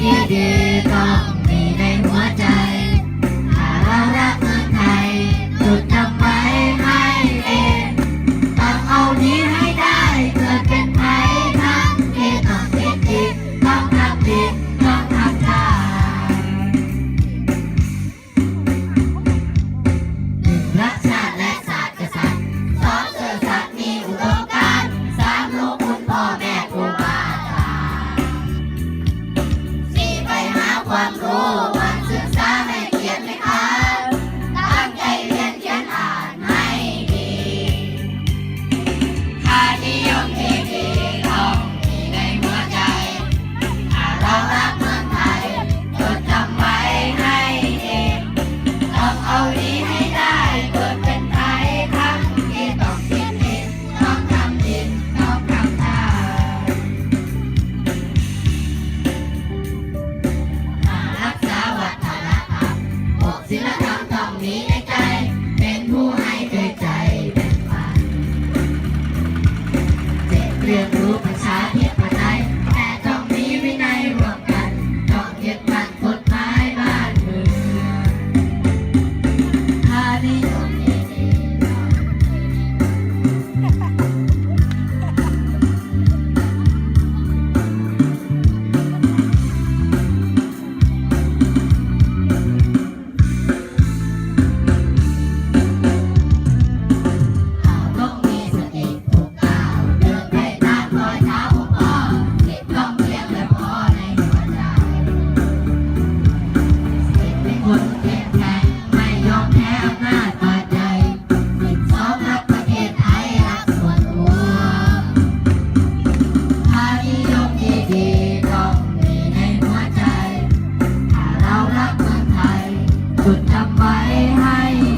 めでた。花朵。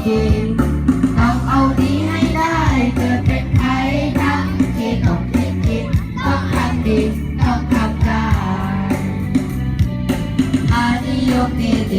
เกมต้องเอาดีให้ได้เกิดเป็นไทยทั้งเกมต้องคิดคิดต้องทำดีต้องทำได้อานิยเด